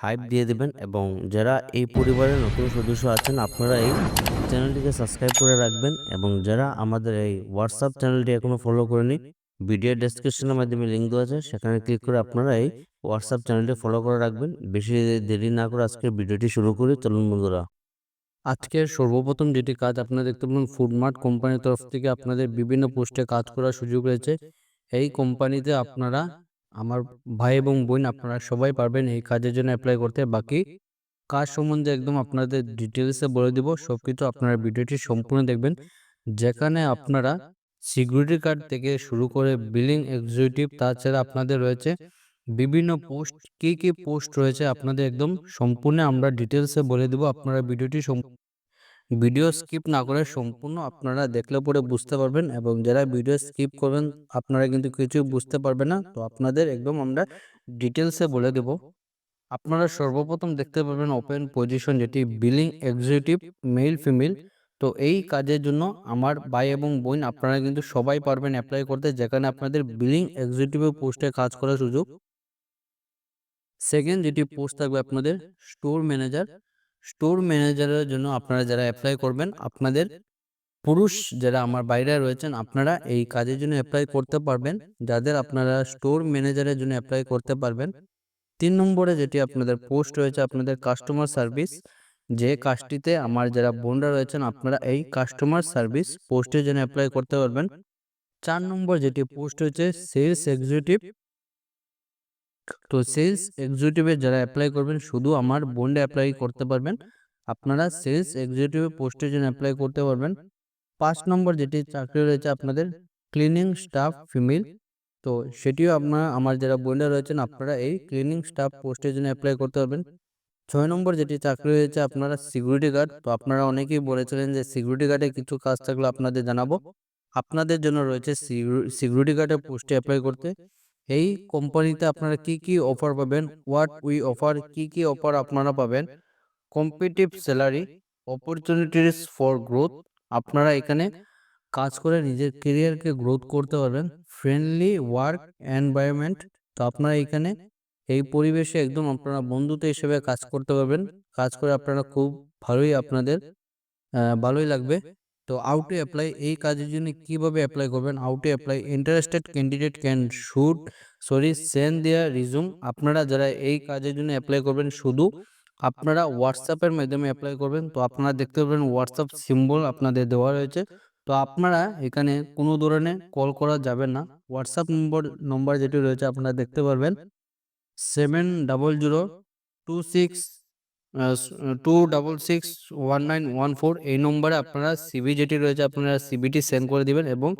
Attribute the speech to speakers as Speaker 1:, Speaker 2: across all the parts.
Speaker 1: Hype দিয়ে দিবেন এবং যারা এই পরিবারের নতুন সদস্য আছেন, আপনারা এই চ্যানেলটিকে সাবস্ক্রাইব করে রাখবেন এবং যারা আমাদের এই হোয়াটসঅ্যাপ চ্যানেলটি এখনও ফলো করেনি ভিডিও ডেসক্রিপশনের মাধ্যমে লিঙ্ক দেওয়া আছে, সেখানে ক্লিক করে আপনারা এই হোয়াটসঅ্যাপ চ্যানেলটি ফলো করে রাখবেন। বেশি দেরি না করে আজকের ভিডিওটি শুরু করি, চলুন বন্ধুরা। আজকের সর্বপ্রথম যেটি কাজ, আপনারা দেখতে পাবেন ফুডমার্ট কোম্পানির তরফ থেকে আপনাদের বিভিন্ন পোস্টে কাজ করার সুযোগ রয়েছে। এই কোম্পানিতে আপনারা আমার ভাই এবং বোন আপনারা সবাই পারবেন এই কাজের জন্য অ্যাপ্লাই করতে। বাকি কাজ সম্বন্ধে একদম আপনাদের ডিটেলসে বলে দিব সব কিছু আপনারা ভিডিওটি সম্পূর্ণ দেখবেন। যেখানে আপনারা সিকিউরিটি গার্ড থেকে শুরু করে বিলিং এক্সিকিউটিভ তাছাড়া আপনাদের রয়েছে বিভিন্ন পোস্ট কী কী পোস্ট রয়েছে আপনাদের একদম সম্পূর্ণ আমরা ডিটেলসে বলে দেব, আপনারা ভিডিওটি ভিডিও স্কিপ না করে সম্পূর্ণ আপনারা দেখলে পরে বুঝতে পারবেন এবং যারা ভিডিও স্কিপ করবেন আপনারা কিন্তু কিছু বুঝতে পারবেন না। তো আপনাদের একদম আমরা ডিটেলসে বলে দেব। আপনারা সর্বপ্রথম দেখতে পারবেন ওপেন পজিশন যেটি বিলিং এক্সিকিউটিভ মেল ফিমেল তো এই কাজের জন্য আমার ভাই এবং বোন আপনারা কিন্তু সবাই পারবেন অ্যাপ্লাই করতে, যেখানে আপনাদের বিলিং এক্সিকিউটিভ পোস্টে কাজ করার সুযোগ। সেকেন্ড যেটি পোস্ট থাকবে আপনাদের স্টোর ম্যানেজার স্টোর ম্যানেজারের জন্য আপনারা যারা অ্যাপ্লাই করবেন, আপনাদের পুরুষ যারা আমার বাইরে রয়েছেন, আপনারা এই কাজের জন্য অ্যাপ্লাই করতে পারবেন। যাদের আপনারা স্টোর ম্যানেজারের জন্য অ্যাপ্লাই করতে পারবেন, তিন নম্বরে যেটি আপনাদের পোস্ট রয়েছে, আপনাদের কাস্টমার সার্ভিস যে কাজটিতে আমার যারা বোনরা রয়েছেন, আপনারা এই কাস্টমার সার্ভিস পোস্টের জন্য অ্যাপ্লাই করতে পারবেন। চার নম্বর যেটি পোস্ট হচ্ছে সেলস এক্সিকিউটিভ তো সেলস এক্সিকিউটিভে যারা অ্যাপ্লাই করবেন, শুধু আমার বন্ডে অ্যাপ্লাই করতে পারবেন। আপনারা সেলস এক্সিকিউটিভ পোস্টের জন্য অ্যাপ্লাই করতে পারবেন। পাঁচ নম্বর যেটি চাকরি রয়েছে আপনাদের ক্লিনিং স্টাফ ফিমেল তো সেটিও আপনারা, আমার যারা বন্ডে রয়েছেন, আপনারা এই ক্লিনিং স্টাফ পোস্টের জন্য অ্যাপ্লাই করতে পারবেন। ছয় নম্বর যেটি চাকরি রয়েছে, আপনারা সিকিউরিটি গার্ড তো আপনারা অনেকেই বলেছিলেন যে সিকিউরিটি গার্ডে কিছু কাজ থাকলে আপনাদের জানাব। আপনাদের জন্য রয়েছে সিকিউরিটি গার্ডের পোস্টে অ্যাপ্লাই করতে। এই কোম্পানিতে আপনারা কি কি অফার পাবেন? হোয়াট উই অফার কি কি অফার আপনারা পাবেন? Competitive salary opportunities for growth আপনারা এখানে কাজ করে নিজের কেরিয়ারকে গ্রোথ করতে পারবেন। ফ্রেন্ডলি ওয়ার্ক এনভায়রনমেন্ট তো আপনারা এখানে এই পরিবেশে একদম আপনারা বন্ধুত্ব হিসেবে কাজ করতে পারবেন। কাজ করে আপনারা খুব ভালোই আপনাদের ভালোই লাগবে। তো আউ টু অ্যাপ্লাই এই কাজের জন্য কীভাবে অ্যাপ্লাই করবেন? How to apply interested candidate can shoot sorry send their resume আপনারা যারা এই কাজের জন্য অ্যাপ্লাই করবেন, শুধু আপনারা হোয়াটসঅ্যাপের মাধ্যমে অ্যাপ্লাই করবেন। তো আপনারা দেখতে পাবেন হোয়াটসঅ্যাপ সিম্বল আপনাদের দেওয়া রয়েছে। তো আপনারা এখানে কোনো ধরনের কল করা যাবে না। হোয়াটসঅ্যাপ নম্বর নম্বর যেটি রয়েছে, আপনারা দেখতে পারবেন। Seven double zero two six two double six one nine one four এই নম্বরে আপনারা সিবি যেটি রয়েছে আপনারা সিবিটি সেন্ড করে দিবেন এবং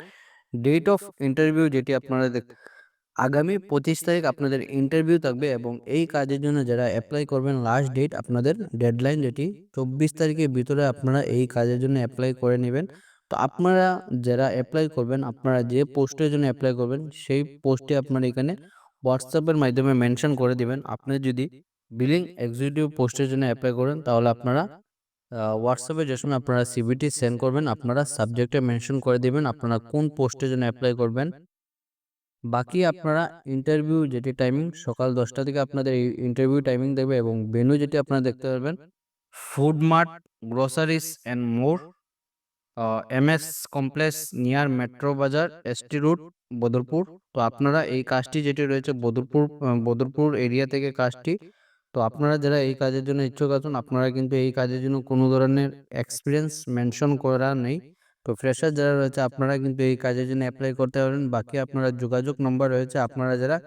Speaker 1: ডেট অফ ইন্টারভিউ যেটি আপনারা আগামী পঁচিশ তারিখ আপনাদের ইন্টারভিউ থাকবে এবং এই কাজের জন্য যারা অ্যাপ্লাই করবেন লাস্ট ডেট আপনাদের ডেডলাইন যেটি, চব্বিশ তারিখের ভিতরে আপনারা এই কাজের জন্য অ্যাপ্লাই করে নেবেন। তো আপনারা যারা অ্যাপ্লাই করবেন, আপনারা যে পোস্টের জন্য অ্যাপ্লাই করবেন, সেই পোস্টে আপনারা এখানে হোয়াটসঅ্যাপের মাধ্যমে মেনশন করে দিবেন। আপনি যদি বিলিং এক্সিকিউটিভ পোস্টের জন্য অ্যাপ্লাই করেন, তাহলে আপনারা হোয়াটসঅ্যাপে যে সময় আপনারা সিবিটি সেন্ড করবেন, আপনারা সাবজেক্টে মেনশন করে দিবেন, আপনারা কোন পোস্টের জন্য অ্যাপ্লাই করবেন। বাকি আপনারা ইন্টারভিউ যেটি টাইমিং সকাল দশটা থেকে আপনাদের ইন্টারভিউ টাইমিং দেবে এবং ভেনু যেটি আপনারা দেখতে পারবেন food mart groceries and more M S complex near metro bazaar ST route Badarpur তো আপনারা এই কাজটি যেটি রয়েছে বদরপুর বদরপুর এরিয়া থেকে কাজটি তো আপনারা যারা এই কাজের জন্য ইচ্ছুক আছেন, আপনারা কিন্তু এই কাজের জন্য কোনো ধরনের এক্সপিরিয়েন্স মেনশন করা নেই। তো ফ্রেশার যারা রয়েছে, আপনারা কিন্তু এই কাজের জন্য অ্যাপ্লাই করতে পারেন। বাকি আপনারা যোগাযোগ নম্বর রয়েছে, আপনারা যারা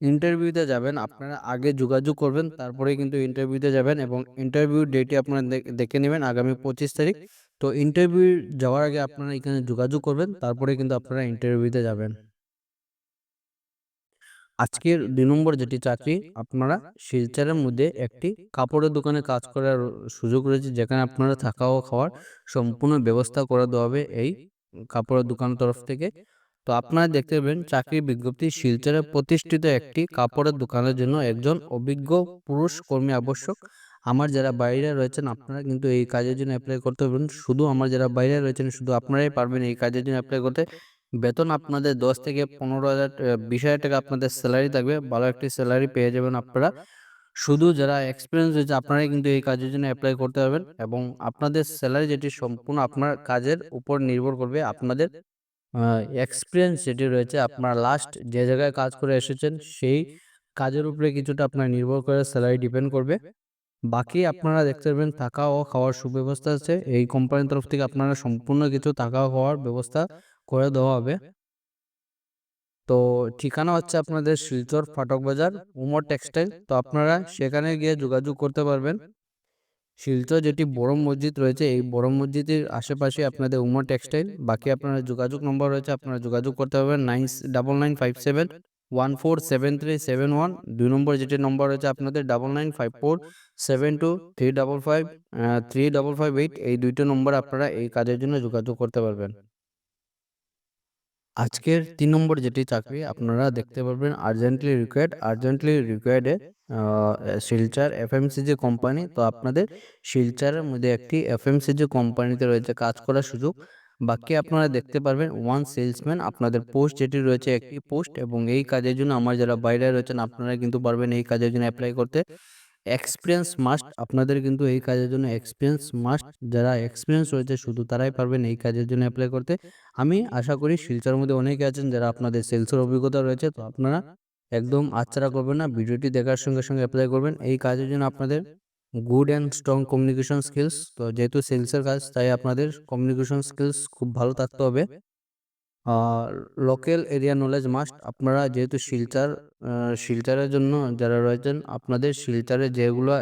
Speaker 1: ইন্টারভিউতে যাবেন, আপনারা আগে যোগাযোগ করবেন, তারপরে কিন্তু ইন্টারভিউতে যাবেন এবং ইন্টারভিউ ডেটটি আপনারা দেখে নেবেন আগামী পঁচিশ তারিখ। তো ইন্টারভিউ যাওয়ার আগে আপনারা এখানে যোগাযোগ করবেন, তারপরে কিন্তু আপনারা ইন্টারভিউতে যাবেন। আজকের দুই নম্বর যেটি চাকরি, আপনারা শিলচরের মধ্যে একটি কাপড়ের দোকানে কাজ করার সুযোগ রয়েছে, যেখানে আপনারা থাকা ও খাওয়ার সম্পূর্ণ ব্যবস্থা করে দেওয়া হবে এই কাপড়ের দোকানের তরফ থেকে। তো আপনারা দেখতে পাবেন চাকরির বিজ্ঞপ্তি শিলচরে প্রতিষ্ঠিত একটি কাপড়ের দোকানের জন্য একজন অভিজ্ঞ পুরুষ কর্মী আবশ্যক। আমার যারা বাইরে রয়েছেন, আপনারা কিন্তু এই কাজের জন্য অ্যাপ্লাই করতে পারবেন। শুধু আমার যারা বাইরে রয়েছেন, শুধু আপনারাই পারবেন এই কাজের জন্য অ্যাপ্লাই করতে। বেতন আপনাদের দশ থেকে পনেরো হাজার বিশ হাজার টাকা আপনাদের স্যালারি থাকবে। ভালো একটি স্যালারি পেয়ে যাবেন আপনারা। শুধু যারা এক্সপিরিয়েন্স হয়েছে আপনারাই কিন্তু এই কাজের জন্য অ্যাপ্লাই করতে পারবেন এবং আপনাদের স্যালারি যেটি সম্পূর্ণ আপনার কাজের উপর নির্ভর করবে। আপনাদের এক্সপিরিয়েন্স যেটি রয়েছে, আপনার লাস্ট যে জায়গায় কাজ করে এসেছেন, সেই কাজের উপরে কিছুটা আপনার নির্ভর করে স্যালারি ডিপেন্ড করবে। বাকি আপনারা দেখতে পারবেন, থাকা ও খাওয়ার সুব্যবস্থা আছে। এই কোম্পানির তরফ থেকে আপনারা সম্পূর্ণ কিছু থাকা খাওয়ার ব্যবস্থা করে দেওয়া হবে। তো ঠিকানা হচ্ছে আপনাদের শিলচর ফাটক বাজার, উমর টেক্সটাইল। তো আপনারা সেখানে গিয়ে যোগাযোগ করতে পারবেন। শিলচর যেটি বড় মসজিদ রয়েছে, এই বড় মসজিদের আশেপাশে আপনাদের উমর টেক্সটাইল। বাকি আপনার যোগাযোগ নম্বর রয়েছে, আপনারা যোগাযোগ করতে পারবেন nine double nine five seven, one four seven three seven one. দুই নম্বর যেটি নম্বর রয়েছে আপনাদের double nine five four seven two three double five three double five eight এই দুইটা নম্বর আপনারা এই কাজের জন্য যোগাযোগ করতে পারবেন। আজকের তিন নম্বর যেটি চাকরি, আপনারা দেখতে পারবেন আর্জেন্টলি রিকোয়ার্ড আর্জেন্টলি রিকোয়ার্ডে শিলচার এফএমসিজি কোম্পানি। তো আপনাদের শিলচারের মধ্যে একটি এফএমসিজি কোম্পানিতে রয়েছে, কাজ করার সুযোগ। বাকি আপনারা দেখতে পারবেন ওয়ান সেলসম্যান আপনাদের পোস্ট যেটি রয়েছে একটি পোস্ট এবং এই কাজের জন্য আমার যারা বাইরে রয়েছেন, আপনারা কিন্তু পারবেন এই কাজের জন্য অ্যাপ্লাই করতে। এক্সপিরিয়েন্স মাস্ট আপনাদের কিন্তু এই কাজের জন্য এক্সপিরিয়েন্স মাস্ট যারা এক্সপিরিয়েন্স রয়েছে শুধু তারাই পারবেন এই কাজের জন্য অ্যাপ্লাই করতে। আমি আশা করি শিলচরের মধ্যে অনেকে আছেন যারা আপনাদের সেলসের অভিজ্ঞতা রয়েছে, তো আপনারা একদম আচ্ছাড়া করবেন না, ভিডিওটি দেখার সঙ্গে সঙ্গে অ্যাপ্লাই করবেন। এই কাজের জন্য আপনাদের good and strong communication skills তো যেহেতু সেলসের কাজ, তাই আপনাদের কমিউনিকেশন স্কিলস খুব ভালো থাকতে হবে। লোকাল এরিয়া নলেজ মাস্ট আপনারা যেহেতু শিলচার শিলচারের জন্য যারা রয়েছেন, আপনাদের শিলচারে যেগুলো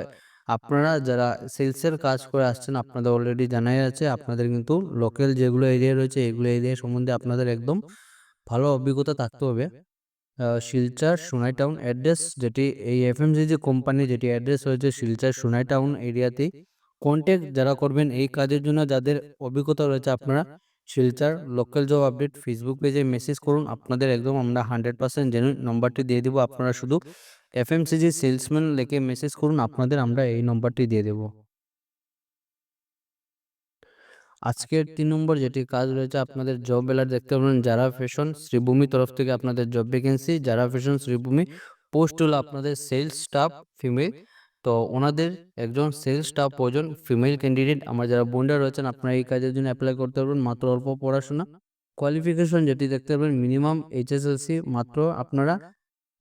Speaker 1: আপনারা যারা সেলসের কাজ করে আসছেন, আপনাদের অলরেডি জানাই আছে, আপনাদের কিন্তু লোকাল যেগুলো এরিয়া রয়েছে, এগুলো এরিয়া সম্বন্ধে আপনাদের একদম ভালো অভিজ্ঞতা থাকতে হবে। শিলচার সোনাই টাউন অ্যাড্রেস যেটি, এই এফএমজি যে কোম্পানি যেটি অ্যাড্রেস হয়েছে শিলচার সোনাই টাউন এরিয়াতেই কন্ট্যাক্ট যারা করবেন, এই কাজের জন্য যাদের অভিজ্ঞতা রয়েছে আপনারা Silchar local job update Facebook পেজে মেসেজ করুন। আপনাদের একদম আমরা হান্ড্রেড পার্সেন্ট জেনুইন নম্বরটি দিয়ে দেবো। আপনারা শুধু এফএমসিজি সেলসম্যান লেখে মেসেজ করুন, আপনাদের আমরা এই নম্বরটি দিয়ে দেবো। আজকের তিন নম্বর যেটি কাজ রয়েছে, আপনাদের জব বেলার দেখতে পাবেন। যারা ফ্যাশন শ্রীভূমি তরফ থেকে আপনাদের জব ভ্যাকেন্সি যারা ফ্যাশন শ্রীভূমি পোস্ট হলো আপনাদের সেলস স্টাফ ফিমেল তো ওনাদের একজন সেলস স্টাফ প্রয়োজন ফিমেল ক্যান্ডিডেট আমার যারা বোনরা রয়েছেন, আপনারা এই কাজের জন্য অ্যাপ্লাই করতে পারবেন, মাত্র অল্প পড়াশোনা। কোয়ালিফিকেশন যেটি দেখতে পারবেন মিনিমাম এইচএসএলসি মাত্র আপনারা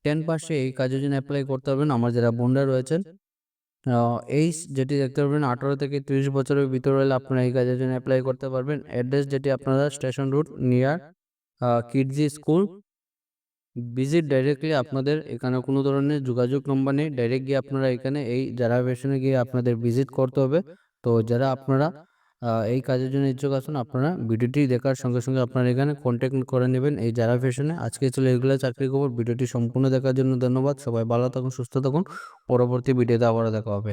Speaker 1: টেন পার্সে এই কাজের জন্য অ্যাপ্লাই করতে পারবেন, আমার যারা বোনরা রয়েছেন। এইজ যেটি দেখতে পারবেন, আঠারো থেকে তিরিশ বছরের ভিতরে হলে আপনারা এই কাজের জন্য অ্যাপ্লাই করতে পারবেন। অ্যাড্রেস যেটি আপনারা station route near Kidzee school visit directly আপনাদের এখানে কোনো ধরনের যোগাযোগ নম্বর নেই। ডাইরেক্ট গিয়ে আপনারা এখানে এই যারা ফ্যাশনে গিয়ে আপনাদের ভিজিট করতে হবে। তো যারা আপনারা এই কাজের জন্য ইচ্ছুক আছেন, আপনারা ভিডিওটি দেখার সঙ্গে সঙ্গে আপনারা এখানে কন্ট্যাক্ট করে নেবেন এই যারা ফ্যাশনে আজকে চলে এগুলো চাকরি খবর, ভিডিওটি সম্পূর্ণ দেখার জন্য ধন্যবাদ। সবাই ভালো থাকুন, সুস্থ থাকুন। পরবর্তী ভিডিওতে আবারও দেখা হবে।